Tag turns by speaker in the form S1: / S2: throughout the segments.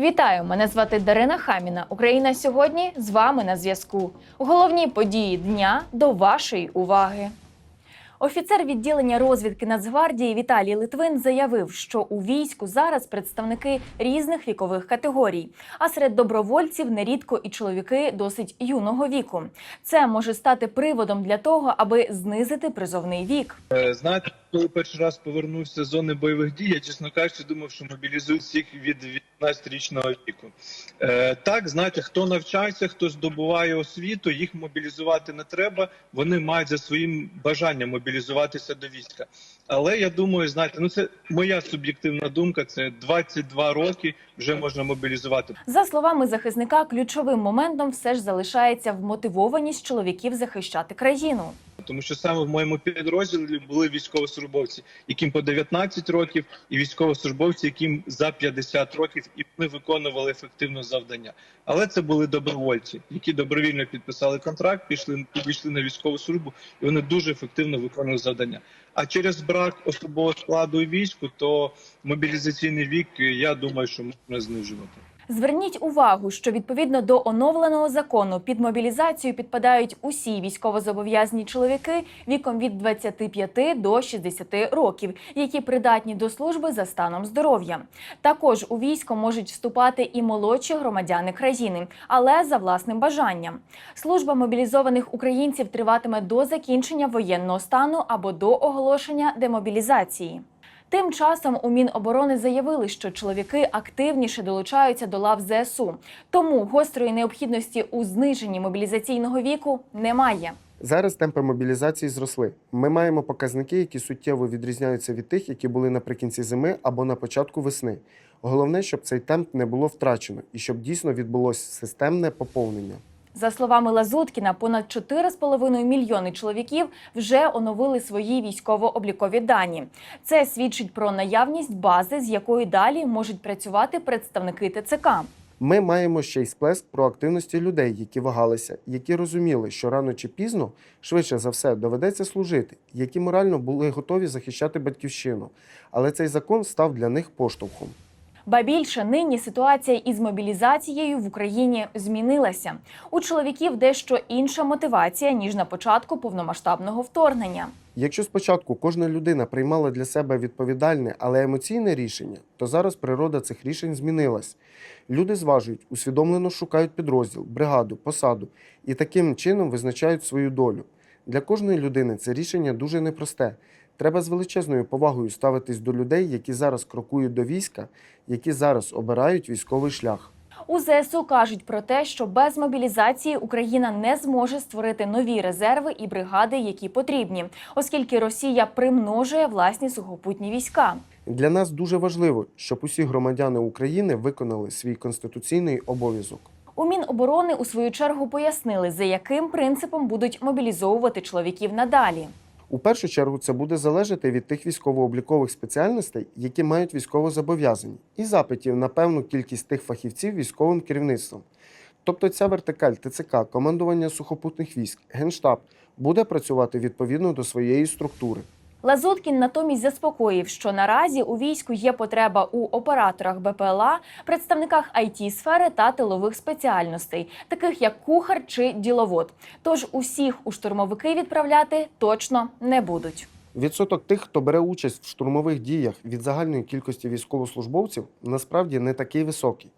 S1: Вітаю! Мене звати Дарина Хаміна. Україна сьогодні з вами на зв'язку. Головні події дня до вашої уваги. Офіцер відділення розвідки Нацгвардії Віталій Литвин заявив, що у війську зараз представники різних вікових категорій, а серед добровольців нерідко і чоловіки досить юного віку. Це може стати приводом для того, аби знизити призовний вік.
S2: Е, Знаєте, коли перший раз повернувся з зони бойових дій, я чесно кажучи, думав, що мобілізують всіх від 18-річного віку. Е, так, знаєте, хто навчається, хто здобуває освіту, їх мобілізувати не треба. Вони мають за своїм бажанням мобілізуватися до війська. Але я думаю, знаєте, ну це моя суб'єктивна думка. Це 22 роки вже можна мобілізувати.
S1: За словами захисника, ключовим моментом все ж залишається вмотивованість чоловіків захищати країну.
S2: Тому що саме в моєму підрозділі були військовослужбовці, яким по 19 років, і військовослужбовці, яким за 50 років, і вони виконували ефективно завдання. Але це були добровольці, які добровільно підписали контракт, пішли підійшли на військову службу, і вони дуже ефективно виконували завдання. А через брак особового складу у війську, то мобілізаційний вік, я думаю, що можна знижувати.
S1: Зверніть увагу, що відповідно до оновленого закону під мобілізацію підпадають усі військовозобов'язані чоловіки віком від 25 до 60 років, які придатні до служби за станом здоров'я. Також у військо можуть вступати і молодші громадяни країни, але за власним бажанням. Служба мобілізованих українців триватиме до закінчення воєнного стану або до оголошення демобілізації. Тим часом у Міноборони заявили, що чоловіки активніше долучаються до лав ЗСУ, тому гострої необхідності у зниженні мобілізаційного віку немає.
S3: Зараз темпи мобілізації зросли. Ми маємо показники, які суттєво відрізняються від тих, які були наприкінці зими або на початку весни. Головне, щоб цей темп не було втрачено і щоб дійсно відбулося системне поповнення.
S1: За словами Лазуткіна, понад 4,5 мільйони чоловіків вже оновили свої військово-облікові дані. Це свідчить про наявність бази, з якою далі можуть працювати представники ТЦК.
S3: Ми маємо ще й сплеск проактивності людей, які вагалися, які розуміли, що рано чи пізно, швидше за все, доведеться служити, які морально були готові захищати батьківщину. Але цей закон став для них поштовхом.
S1: Ба більше нині ситуація із мобілізацією в Україні змінилася. У чоловіків дещо інша мотивація ніж на початку повномасштабного вторгнення.
S3: Якщо спочатку кожна людина приймала для себе відповідальне, але емоційне рішення, то зараз природа цих рішень змінилась. Люди зважують, усвідомлено шукають підрозділ, бригаду, посаду і таким чином визначають свою долю. Для кожної людини це рішення дуже непросте. Треба з величезною повагою ставитись до людей, які зараз крокують до війська, які зараз обирають військовий шлях.
S1: У ЗСУ кажуть про те, що без мобілізації Україна не зможе створити нові резерви і бригади, які потрібні, оскільки Росія примножує власні сухопутні війська.
S3: Для нас дуже важливо, щоб усі громадяни України виконали свій конституційний обов'язок.
S1: У Міноборони у свою чергу пояснили, за яким принципом будуть мобілізовувати чоловіків надалі.
S3: У першу чергу це буде залежати від тих військово-облікових спеціальностей, які мають військовозобов'язані, і запитів на певну кількість тих фахівців військовим керівництвом. Тобто ця вертикаль ТЦК, командування сухопутних військ, генштаб буде працювати відповідно до своєї структури.
S1: Лазуткін натомість заспокоїв, що наразі у війську є потреба у операторах БПЛА, представниках it сфери та тилових спеціальностей, таких як кухар чи діловод. Тож усіх у штурмовики відправляти точно не будуть.
S3: Відсоток тих, хто бере участь в штурмових діях від загальної кількості військовослужбовців, насправді не такий високий.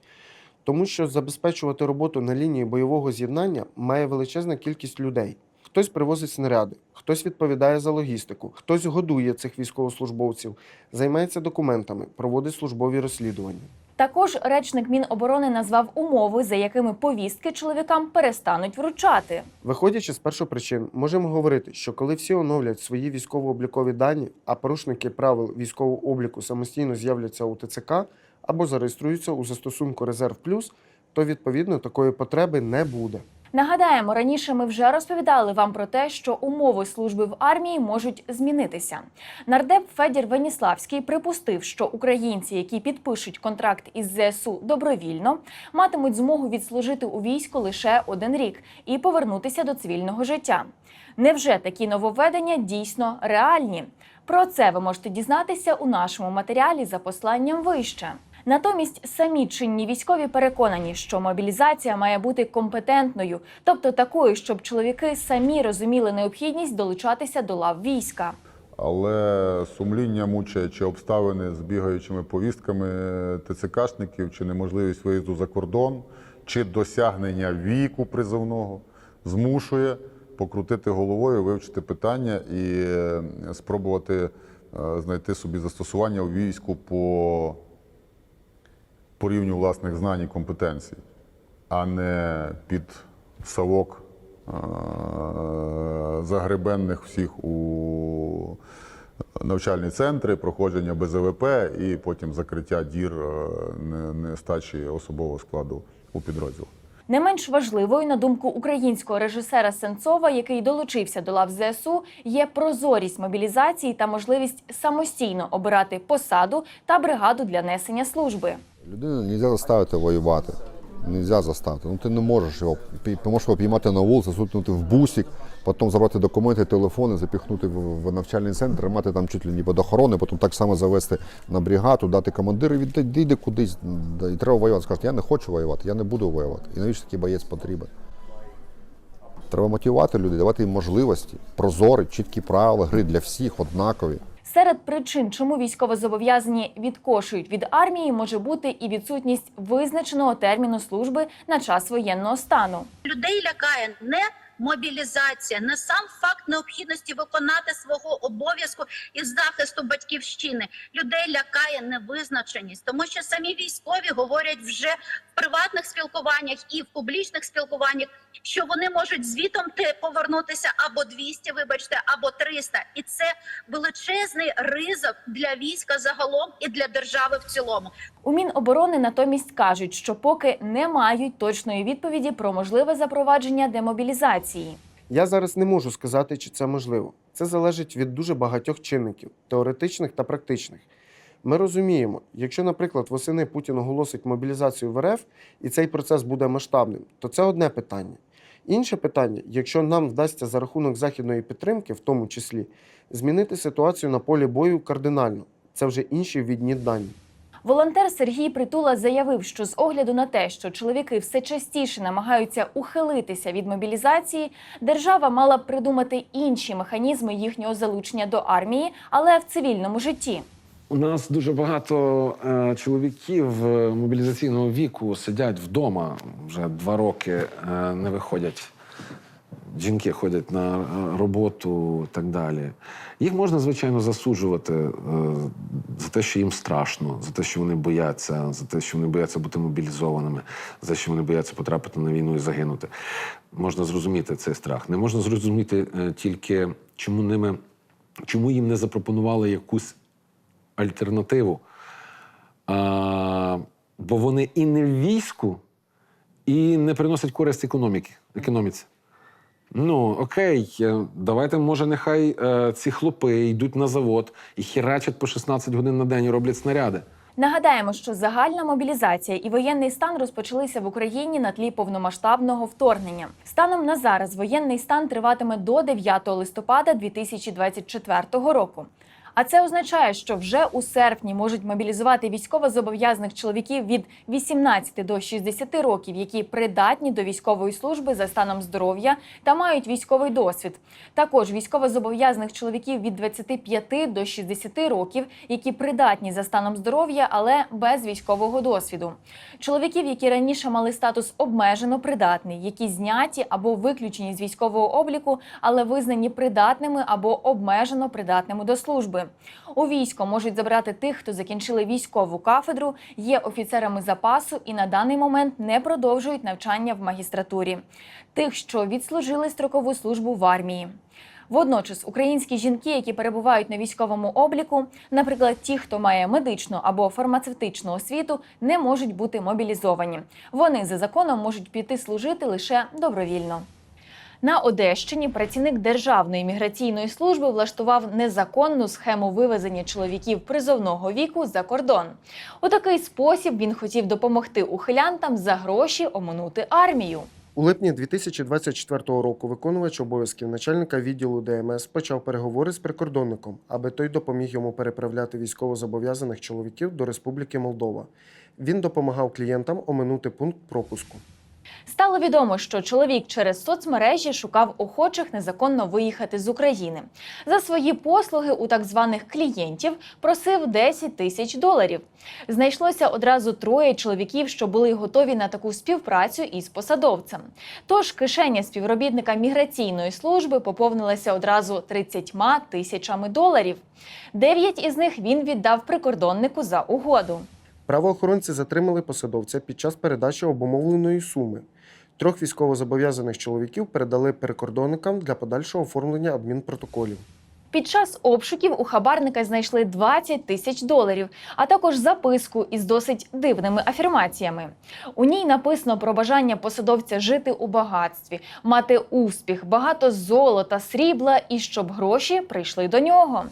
S3: Тому що забезпечувати роботу на лінії бойового з'єднання має величезна кількість людей. Хтось привозить снаряди, хтось відповідає за логістику, хтось годує цих військовослужбовців, займається документами, проводить службові розслідування.
S1: Також речник Міноборони назвав умови, за якими повістки чоловікам перестануть вручати.
S3: Виходячи з першопричин, можемо говорити, що коли всі оновлять свої військово-облікові дані, а порушники правил військового обліку самостійно з'являться у ТЦК або зареєструються у застосунку Резерв Плюс, то відповідно такої потреби не буде.
S1: Нагадаємо, раніше ми вже розповідали вам про те, що умови служби в армії можуть змінитися. Нардеп Федір Веніславський припустив, що українці, які підпишуть контракт із ЗСУ добровільно, матимуть змогу відслужити у війську лише один рік і повернутися до цивільного життя. Невже такі нововведення дійсно реальні? Про це ви можете дізнатися у нашому матеріалі за посланням вище. Натомість самі чинні військові переконані, що мобілізація має бути компетентною, тобто такою, щоб чоловіки самі розуміли необхідність долучатися до лав війська.
S4: Але сумління мучає чи обставини з бігаючими повістками ТЦКшників, чи неможливість виїзду за кордон, чи досягнення віку призовного змушує покрутити головою, вивчити питання і е, спробувати е, знайти собі застосування у війську по, по рівню власних знань і компетенцій, а не під совок е, загребенних всіх у навчальні центри, проходження БЗВП і потім закриття дір е, нестачі особового складу у підрозділ.
S1: Не менш важливою, на думку українського режисера Сенцова, який долучився до лав ЗСУ, є прозорість мобілізації та можливість самостійно обирати посаду та бригаду для несення служби.
S5: Людину не можна заставити воювати. Нельзя заставити. Ну ти не можеш його. Ти можеш його піймати на вулиці, засунути в бусик, потім забрати документи, телефони, запіхнути в, навчальний центр, мати там чуть ли не під охорони, потім так само завести на бригаду, дати командиру, відійди йди кудись. І треба воювати. Скажуть, я не хочу воювати, я не буду воювати. І навіщо такий боєць потрібен? Треба мотивувати людей, давати їм можливості, прозорі, чіткі правила гри для всіх однакові.
S1: Серед причин, чому військовозобов'язані відкошують від армії, може бути і відсутність визначеного терміну служби на час воєнного стану.
S6: людей лякає не мобілізація, не сам факт необхідності виконати свого обов'язку із захисту батьківщини. Людей лякає невизначеність, тому що самі військові говорять вже приватних спілкуваннях і в публічних спілкуваннях, що вони можуть звітом те повернутися або 200, вибачте, або 300. І це величезний ризик для війська загалом і для держави в цілому.
S1: У Міноборони натомість кажуть, що поки не мають точної відповіді про можливе запровадження демобілізації.
S3: Я зараз не можу сказати, чи це можливо. Це залежить від дуже багатьох чинників, теоретичних та практичних. Ми розуміємо, якщо, наприклад, восени Путін оголосить мобілізацію в РФ і цей процес буде масштабним, то це одне питання. Інше питання, якщо нам вдасться за рахунок західної підтримки, в тому числі, змінити ситуацію на полі бою кардинально, це вже інші відні дані.
S1: Волонтер Сергій Притула заявив, що з огляду на те, що чоловіки все частіше намагаються ухилитися від мобілізації, держава мала б придумати інші механізми їхнього залучення до армії, але в цивільному житті.
S7: У нас дуже багато е, чоловіків е, мобілізаційного віку сидять вдома вже два роки, е, не виходять. Жінки ходять на е, роботу і так далі. Їх можна, звичайно, засуджувати е, за те, що їм страшно, за те, що вони бояться, за те, що вони бояться бути мобілізованими, за те, що вони бояться потрапити на війну і загинути. Можна зрозуміти цей страх. Не можна зрозуміти тільки, чому ними, чому їм не запропонували якусь альтернативу. А, бо вони і не в війську, і не приносять користь економіки, економіці. Ну, окей, е, давайте, може, нехай е, ці хлопи йдуть на завод і херачать по 16 годин на день і роблять снаряди.
S1: Нагадаємо, що загальна мобілізація і воєнний стан розпочалися в Україні на тлі повномасштабного вторгнення. Станом на зараз воєнний стан триватиме до 9 листопада 2024 року. А це означає, що вже у серпні можуть мобілізувати військовозобов'язаних чоловіків від 18 до 60 років, які придатні до військової служби за станом здоров'я та мають військовий досвід. Також військовозобов'язаних чоловіків від 25 до 60 років, які придатні за станом здоров'я, але без військового досвіду. Чоловіків, які раніше мали статус обмежено придатний, які зняті або виключені з військового обліку, але визнані придатними або обмежено придатними до служби. У військо можуть забрати тих, хто закінчили військову кафедру, є офіцерами запасу і на даний момент не продовжують навчання в магістратурі. Тих, що відслужили строкову службу в армії. Водночас українські жінки, які перебувають на військовому обліку, наприклад, ті, хто має медичну або фармацевтичну освіту, не можуть бути мобілізовані. Вони за законом можуть піти служити лише добровільно. На Одещині працівник Державної міграційної служби влаштував незаконну схему вивезення чоловіків призовного віку за кордон. У такий спосіб він хотів допомогти ухилянтам за гроші оминути армію.
S3: У липні 2024 року виконувач обов'язків начальника відділу ДМС почав переговори з прикордонником, аби той допоміг йому переправляти військовозобов'язаних чоловіків до Республіки Молдова. Він допомагав клієнтам оминути пункт пропуску.
S1: Стало відомо, що чоловік через соцмережі шукав охочих незаконно виїхати з України. За свої послуги у так званих клієнтів просив 10 тисяч доларів. Знайшлося одразу троє чоловіків, що були готові на таку співпрацю із посадовцем. Тож кишеня співробітника міграційної служби поповнилася одразу 30 тисячами доларів. Дев'ять із них він віддав прикордоннику за угоду.
S3: Правоохоронці затримали посадовця під час передачі обумовленої суми. Трьох військовозобов'язаних чоловіків передали прикордонникам для подальшого оформлення адмінпротоколів.
S1: Під час обшуків у хабарника знайшли 20 тисяч доларів, а також записку із досить дивними афірмаціями. У ній написано про бажання посадовця жити у багатстві, мати успіх, багато золота, срібла і щоб гроші прийшли до нього.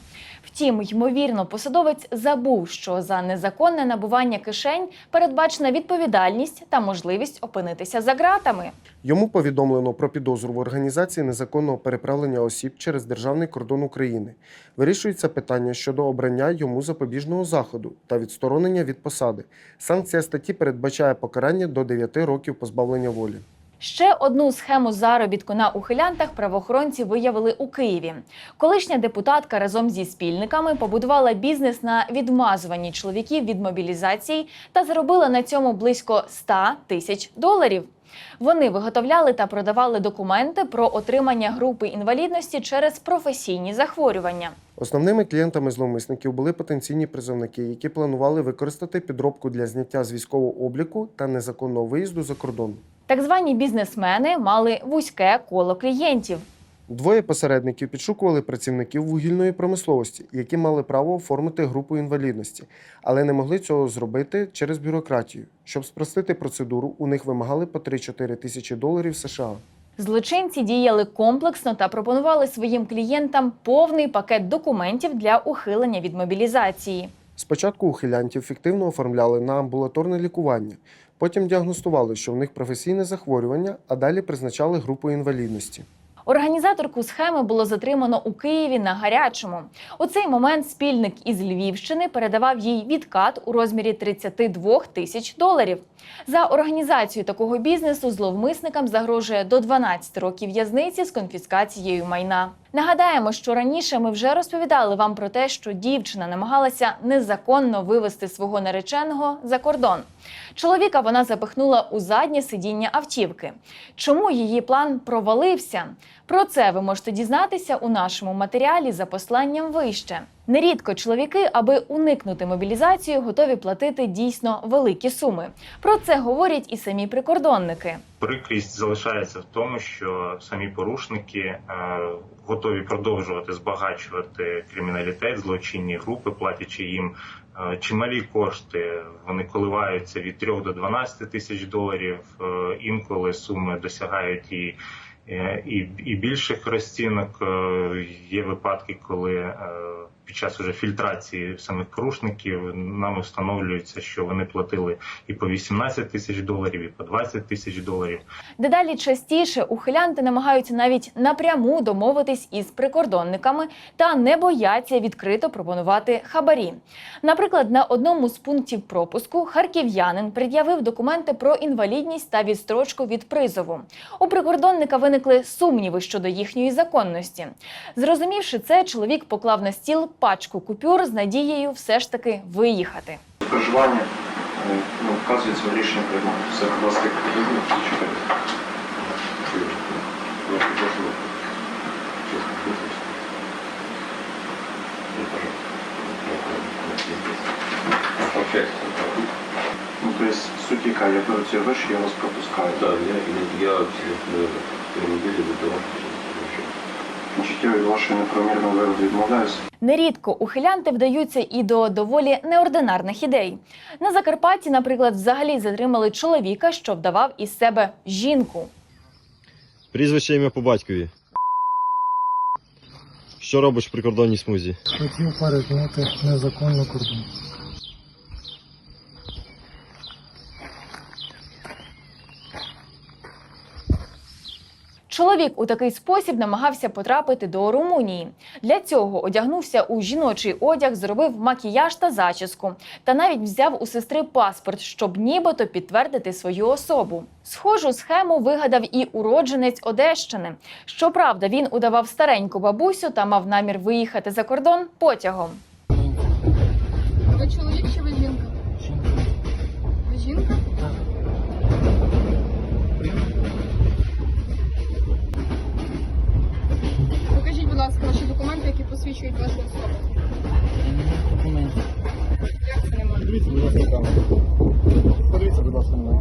S1: Втім, ймовірно, посадовець забув, що за незаконне набування кишень передбачена відповідальність та можливість опинитися за ґратами.
S3: Йому повідомлено про підозру в організації незаконного переправлення осіб через державний кордон України. Вирішується питання щодо обрання йому запобіжного заходу та відсторонення від посади. Санкція статті передбачає покарання до 9 років позбавлення волі.
S1: Ще одну схему заробітку на ухилянтах правоохоронці виявили у Києві. Колишня депутатка разом зі спільниками побудувала бізнес на відмазуванні чоловіків від мобілізації та заробила на цьому близько 100 тисяч доларів. Вони виготовляли та продавали документи про отримання групи інвалідності через професійні захворювання.
S3: Основними клієнтами зловмисників були потенційні призовники, які планували використати підробку для зняття з військового обліку та незаконного виїзду за кордон.
S1: Так звані бізнесмени мали вузьке коло клієнтів.
S3: Двоє посередників підшукували працівників вугільної промисловості, які мали право оформити групу інвалідності, але не могли цього зробити через бюрократію. Щоб спростити процедуру, у них вимагали по 3-4 тисячі доларів США.
S1: Злочинці діяли комплексно та пропонували своїм клієнтам повний пакет документів для ухилення від мобілізації.
S3: Спочатку ухилянтів фіктивно оформляли на амбулаторне лікування, потім діагностували, що в них професійне захворювання, а далі призначали групу інвалідності.
S1: Організаторку схеми було затримано у Києві на гарячому. У цей момент спільник із Львівщини передавав їй відкат у розмірі 32 тисяч доларів. За організацію такого бізнесу зловмисникам загрожує до 12 років в'язниці з конфіскацією майна. Нагадаємо, що раніше ми вже розповідали вам про те, що дівчина намагалася незаконно вивести свого нареченого за кордон. Чоловіка вона запихнула у заднє сидіння автівки. Чому її план провалився? Про це ви можете дізнатися у нашому матеріалі за посланням вище. Нерідко чоловіки, аби уникнути мобілізацію, готові платити дійсно великі суми. Про це говорять і самі прикордонники.
S8: Прикрість залишається в тому, що самі порушники е, готові продовжувати збагачувати криміналітет, злочинні групи, платячи їм е, чималі кошти. Вони коливаються від 3 до 12 тисяч доларів. Е, інколи суми досягають і, і, і більших розцінок. Є випадки, коли під час уже фільтрації самих порушників нами встановлюється, що вони платили і по 18 тисяч доларів, і по 20 тисяч доларів.
S1: Дедалі частіше ухилянти намагаються навіть напряму домовитись із прикордонниками та не бояться відкрито пропонувати хабарі. Наприклад, на одному з пунктів пропуску харків'янин пред'явив документи про інвалідність та відстрочку від призову. У прикордонника виникли сумніви щодо їхньої законності. Зрозумівши це, чоловік поклав на стіл пачку купюр з надією все ж таки виїхати.
S9: проживання е, ну, вказується в рішенні приймати. Все, будь ласка. Ну, то есть, суть яка, я беру ці гроші, я вас пропускаю.
S10: Да, я, я абсолютно недели до того,
S9: Чуттєві від вашої неправомірної вироду відмовляюся.
S1: Нерідко ухилянти вдаються і до доволі неординарних ідей. На Закарпатті, наприклад, взагалі затримали чоловіка, що вдавав із себе жінку.
S11: Прізвище ім'я по батькові. Що робиш в прикордонній смузі?
S12: Хотів перетнути незаконно кордон.
S1: Чоловік у такий спосіб намагався потрапити до Румунії. Для цього одягнувся у жіночий одяг, зробив макіяж та зачіску, та навіть взяв у сестри паспорт, щоб нібито підтвердити свою особу. Схожу схему вигадав і уродженець Одещини. Щоправда, він удавав стареньку бабусю та мав намір виїхати за кордон потягом.
S13: Ви чоловік чи ви жінка? Ви жінка? Ласка, ваші документи, які посвідчують вашу особу. Як це немає?
S12: Подивіться, будь ласка, на мене.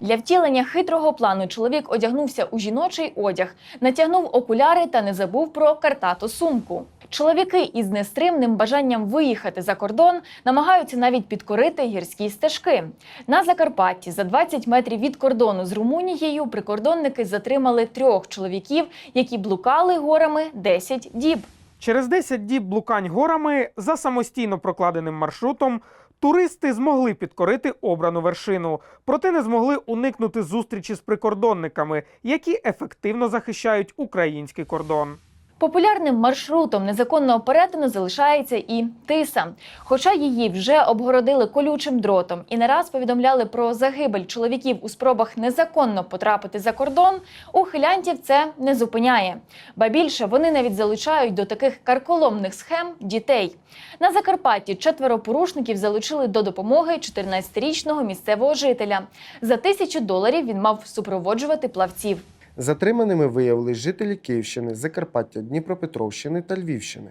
S1: Для втілення хитрого плану чоловік одягнувся у жіночий одяг, натягнув окуляри та не забув про картату сумку. Чоловіки із нестримним бажанням виїхати за кордон намагаються навіть підкорити гірські стежки. На Закарпатті за 20 метрів від кордону з Румунією прикордонники затримали трьох чоловіків, які блукали горами 10 діб.
S14: Через 10 діб блукань горами за самостійно прокладеним маршрутом туристи змогли підкорити обрану вершину, проте не змогли уникнути зустрічі з прикордонниками, які ефективно захищають український кордон.
S1: Популярним маршрутом незаконного перетину залишається і Тиса. Хоча її вже обгородили колючим дротом і не раз повідомляли про загибель чоловіків у спробах незаконно потрапити за кордон, ухилянтів це не зупиняє. Ба більше вони навіть залучають до таких карколомних схем дітей. На Закарпатті четверо порушників залучили до допомоги 14-річного місцевого жителя. За тисячу доларів він мав супроводжувати плавців.
S3: Затриманими виявились жителі Київщини, Закарпаття, Дніпропетровщини та Львівщини.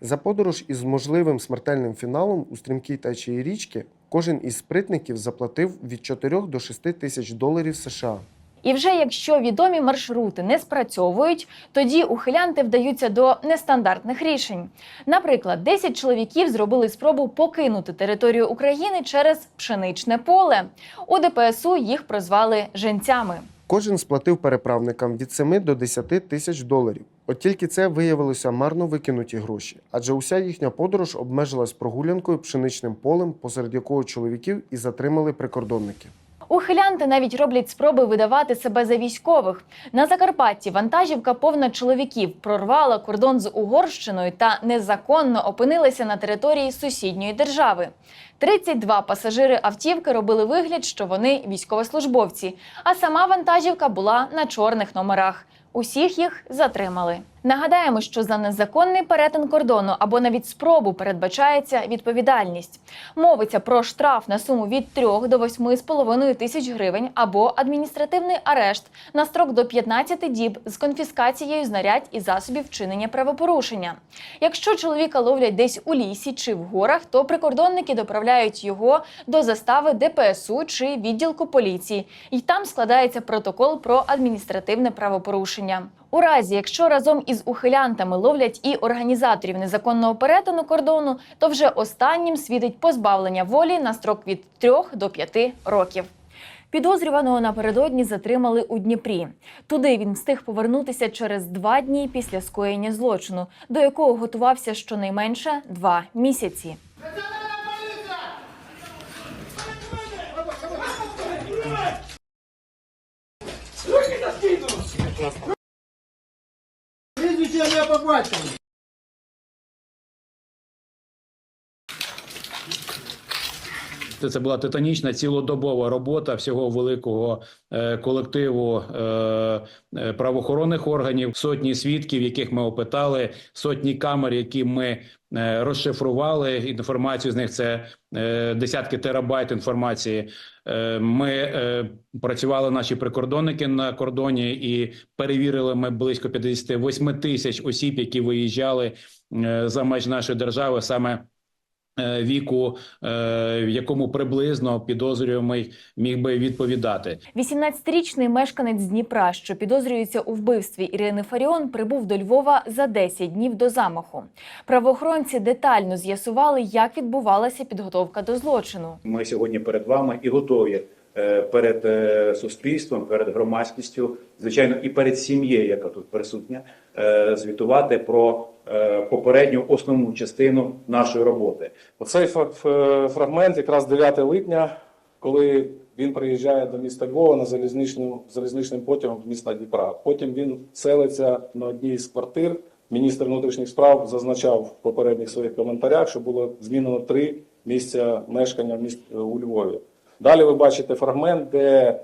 S3: За подорож із можливим смертельним фіналом у стрімкій течії річки кожен із спритників заплатив від 4 до 6 тисяч доларів США.
S1: І вже якщо відомі маршрути не спрацьовують, тоді ухилянти вдаються до нестандартних рішень. Наприклад, 10 чоловіків зробили спробу покинути територію України через пшеничне поле. У ДПСУ їх прозвали женцями.
S3: Кожен сплатив переправникам від 7 до 10 тисяч доларів. От тільки це виявилося марно викинуті гроші, адже уся їхня подорож обмежилась прогулянкою пшеничним полем, посеред якого чоловіків і затримали прикордонники.
S1: Ухилянти навіть роблять спроби видавати себе за військових. На Закарпатті вантажівка повна чоловіків прорвала кордон з Угорщиною та незаконно опинилася на території сусідньої держави. 32 пасажири автівки робили вигляд, що вони військовослужбовці, а сама вантажівка була на чорних номерах. Усіх їх затримали. Нагадаємо, що за незаконний перетин кордону або навіть спробу передбачається відповідальність. Мовиться про штраф на суму від 3 до 8,5 тисяч гривень або адміністративний арешт на строк до 15 діб з конфіскацією знарядь і засобів вчинення правопорушення. Якщо чоловіка ловлять десь у лісі чи в горах, то прикордонники доправляють його до застави ДПСУ чи відділку поліції, і там складається протокол про адміністративне правопорушення. У разі, якщо разом із ухилянтами ловлять і організаторів незаконного перетину кордону, то вже останнім світить позбавлення волі на строк від 3 до 5 років. Підозрюваного напередодні затримали у Дніпрі. Туди він встиг повернутися через два дні після скоєння злочину, до якого готувався щонайменше два місяці.
S15: Це це була титанічна цілодобова робота всього великого е, колективу е, е, правоохоронних органів, сотні свідків, яких ми опитали, сотні камер, які ми розшифрували. Інформацію з них це десятки терабайт інформації. Ми працювали наші прикордонники на кордоні і перевірили ми близько 58 тисяч осіб, які виїжджали за меж нашої держави саме віку, е, в якому приблизно підозрюємий міг би відповідати.
S1: 18-річний мешканець Дніпра, що підозрюється у вбивстві Ірини Фаріон, прибув до Львова за 10 днів до замаху. Правоохоронці детально з'ясували, як відбувалася підготовка до злочину.
S16: Ми сьогодні перед вами і готові е, перед е, суспільством, перед громадськістю, звичайно, і перед сім'єю, яка тут присутня, е, звітувати про е, попередню основну частину нашої роботи.
S9: Оцей фрагмент, якраз 9 липня, коли
S17: Він приїжджає до міста Львова на залізничним, залізничним потягом з міста Дніпра. Потім він селиться на одній з квартир. Міністр внутрішніх справ зазначав в попередніх своїх коментарях, що було змінено три місця мешкання у Львові. Далі ви бачите фрагмент, де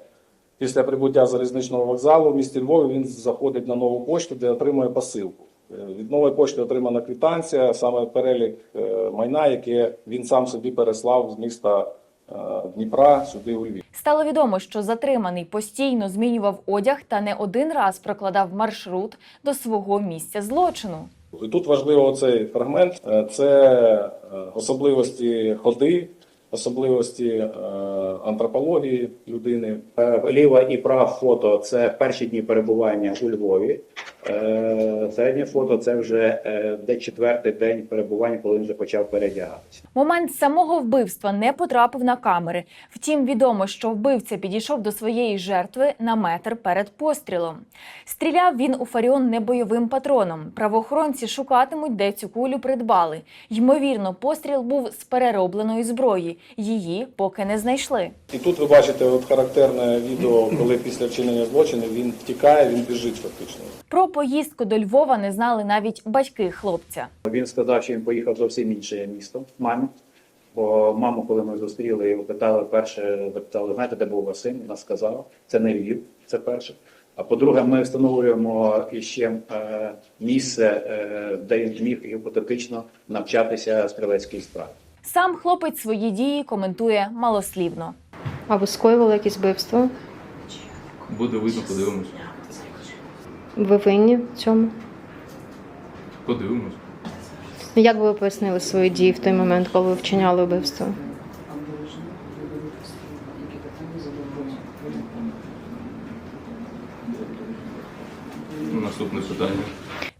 S17: після прибуття залізничного вокзалу в місті Львові він заходить на нову пошту, де отримує посилку. Від нової пошти отримана квитанція, саме перелік е, майна, яке він сам собі переслав з міста е, Дніпра сюди у Львів.
S1: Стало відомо, що затриманий постійно змінював одяг та не один раз прокладав маршрут до свого місця злочину.
S17: І тут важливо оцей фрагмент: Е, це особливості ходи, особливості антропології людини.
S16: Ліве і праве фото це перші дні перебування у Львові. Е, Середнє фото це вже е, де четвертий день перебування, коли він вже почав передягатися.
S1: Момент самого вбивства не потрапив на камери. Втім, відомо, що вбивця підійшов до своєї жертви на метр перед пострілом. Стріляв він у Фаріон не бойовим патроном. Правоохоронці шукатимуть, де цю кулю придбали. Ймовірно, постріл був з переробленої зброї. Її поки не знайшли.
S17: І тут ви бачите от характерне відео, коли після вчинення злочину він втікає, він біжить фактично.
S1: Про поїздку до Львова не знали навіть батьки хлопця.
S16: Він сказав, що він поїхав зовсім інше місто мамі. Бо маму, коли ми зустріли, його питали перше, запитали, знаєте, де був Василь? Вона сказала, це не Львів, це перше. А по-друге, ми встановлюємо іще е, місце, е, де він міг гіпотетично навчатися стрілецькій справі.
S1: Сам хлопець свої дії коментує малослівно.
S13: А ви скоювали якісь вбивство?
S10: Буде видно, подивимось.
S13: Ви винні в цьому?
S10: Подивимось.
S13: Ну, Як би ви пояснили свої дії в той момент, коли ви вчиняли вбивство?
S10: Наступне питання.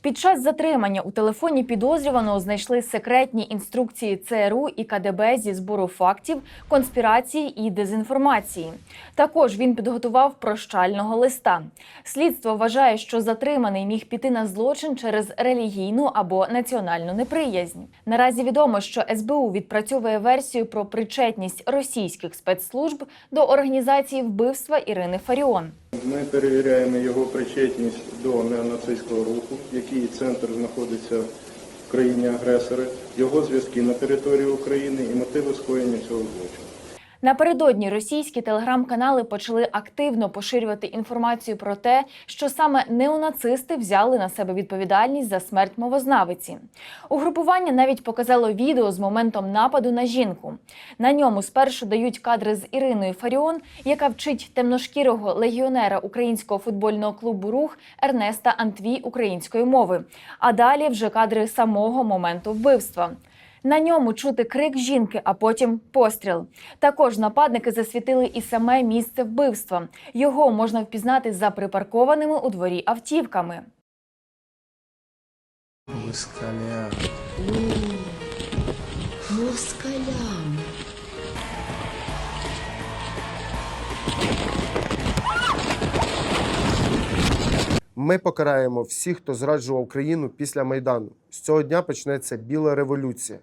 S1: Під час затримання у телефоні підозрюваного знайшли секретні інструкції ЦРУ і КДБ зі збору фактів, конспірації і дезінформації. Також він підготував прощального листа. Слідство вважає, що затриманий міг піти на злочин через релігійну або національну неприязнь. Наразі відомо, що СБУ відпрацьовує версію про причетність російських спецслужб до організації вбивства Ірини Фаріон.
S12: Ми перевіряємо його причетність до неонацистського руху, який центр знаходиться в країні агресори, його зв'язки на території України і мотиви скоєння цього злочину.
S1: Напередодні російські телеграм-канали почали активно поширювати інформацію про те, що саме неонацисти взяли на себе відповідальність за смерть мовознавиці. Угрупування навіть показало відео з моментом нападу на жінку. На ньому спершу дають кадри з Іриною Фаріон, яка вчить темношкірого легіонера українського футбольного клубу Рух Ернеста Антвій української мови. А далі вже кадри самого моменту вбивства. На ньому чути крик жінки, а потім постріл. Також нападники засвітили і саме місце вбивства. Його можна впізнати за припаркованими у дворі автівками.
S12: Москаля.
S18: Москалям.
S3: Ми покараємо всіх, хто зраджував країну після Майдану. З цього дня почнеться біла революція.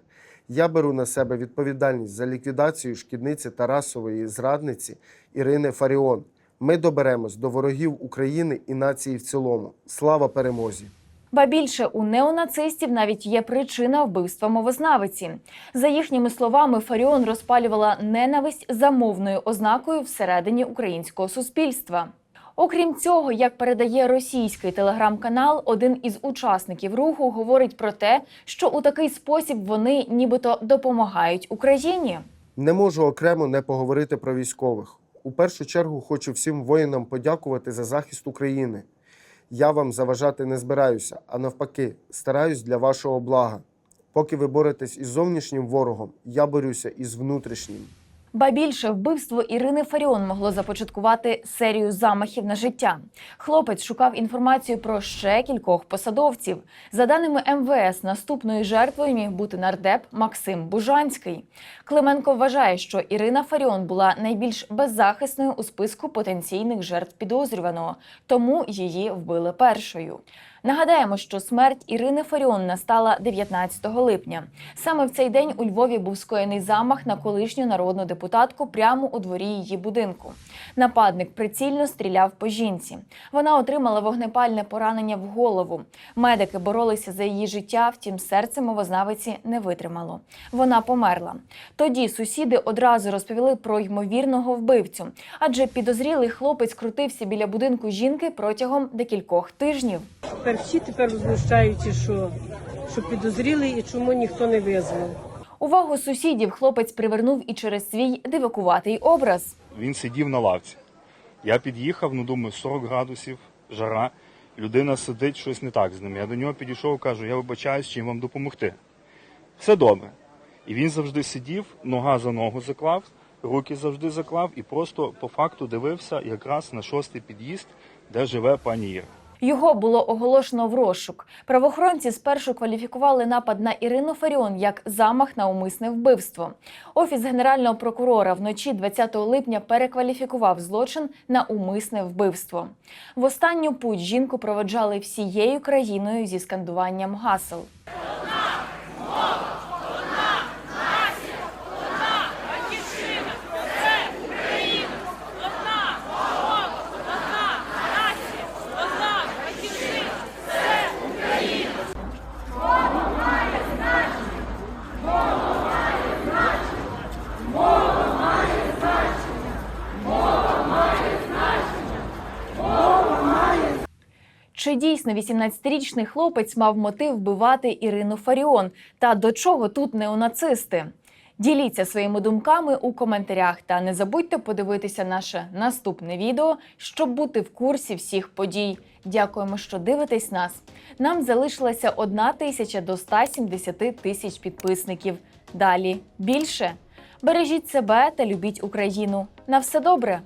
S3: Я беру на себе відповідальність за ліквідацію шкідниці та расової зрадниці Ірини Фаріон. Ми доберемось до ворогів України і нації в цілому. Слава перемозі!
S1: Ба більше у неонацистів навіть є причина вбивства мовознавиці. За їхніми словами, Фаріон розпалювала ненависть за мовною ознакою всередині українського суспільства. Окрім цього, як передає російський телеграм-канал, один із учасників руху говорить про те, що у такий спосіб вони нібито допомагають Україні.
S3: Не можу окремо не поговорити про військових. У першу чергу хочу всім воїнам подякувати за захист України. Я вам заважати не збираюся, а навпаки, стараюсь для вашого блага. Поки ви боретесь із зовнішнім ворогом, я борюся із внутрішнім.
S1: Ба більше вбивство Ірини Фаріон могло започаткувати серію замахів на життя. Хлопець шукав інформацію про ще кількох посадовців. За даними МВС, наступною жертвою міг бути нардеп Максим Бужанський. Клименко вважає, що Ірина Фаріон була найбільш беззахисною у списку потенційних жертв підозрюваного, тому її вбили першою. Нагадаємо, що смерть Ірини Фаріон настала 19 липня. Саме в цей день у Львові був скоєний замах на колишню народну депутатку прямо у дворі її будинку. Нападник прицільно стріляв по жінці. Вона отримала вогнепальне поранення в голову. Медики боролися за її життя, втім серце мовознавиці не витримало. Вона померла. Тоді сусіди одразу розповіли про ймовірного вбивцю, адже підозрілий хлопець крутився біля будинку жінки протягом декількох тижнів.
S19: Тепер всі тепер возмущаються, що, що підозріли і чому ніхто не визвав.
S1: Увагу сусідів хлопець привернув і через свій дивакуватий образ.
S20: Він сидів на лавці. Я під'їхав, ну думаю, 40 градусів, жара. Людина сидить, щось не так з ним. Я до нього підійшов, кажу, я вибачаюсь, чим вам допомогти. Все добре. І він завжди сидів, нога за ногу заклав, руки завжди заклав і просто по факту дивився якраз на шостий під'їзд, де живе пані Іра.
S1: Його було оголошено в розшук. Правоохоронці спершу кваліфікували напад на Ірину Фаріон як замах на умисне вбивство. Офіс генерального прокурора вночі 20 липня перекваліфікував злочин на умисне вбивство. В останню путь жінку проводжали всією країною зі скандуванням гасел. Чи дійсно 18-річний хлопець мав мотив вбивати Ірину Фаріон? Та до чого тут неонацисти? Діліться своїми думками у коментарях та не забудьте подивитися наше наступне відео, щоб бути в курсі всіх подій. Дякуємо, що дивитесь нас. Нам залишилася одна тисяча до 170 тисяч підписників. Далі більше. Бережіть себе та любіть Україну. На все добре!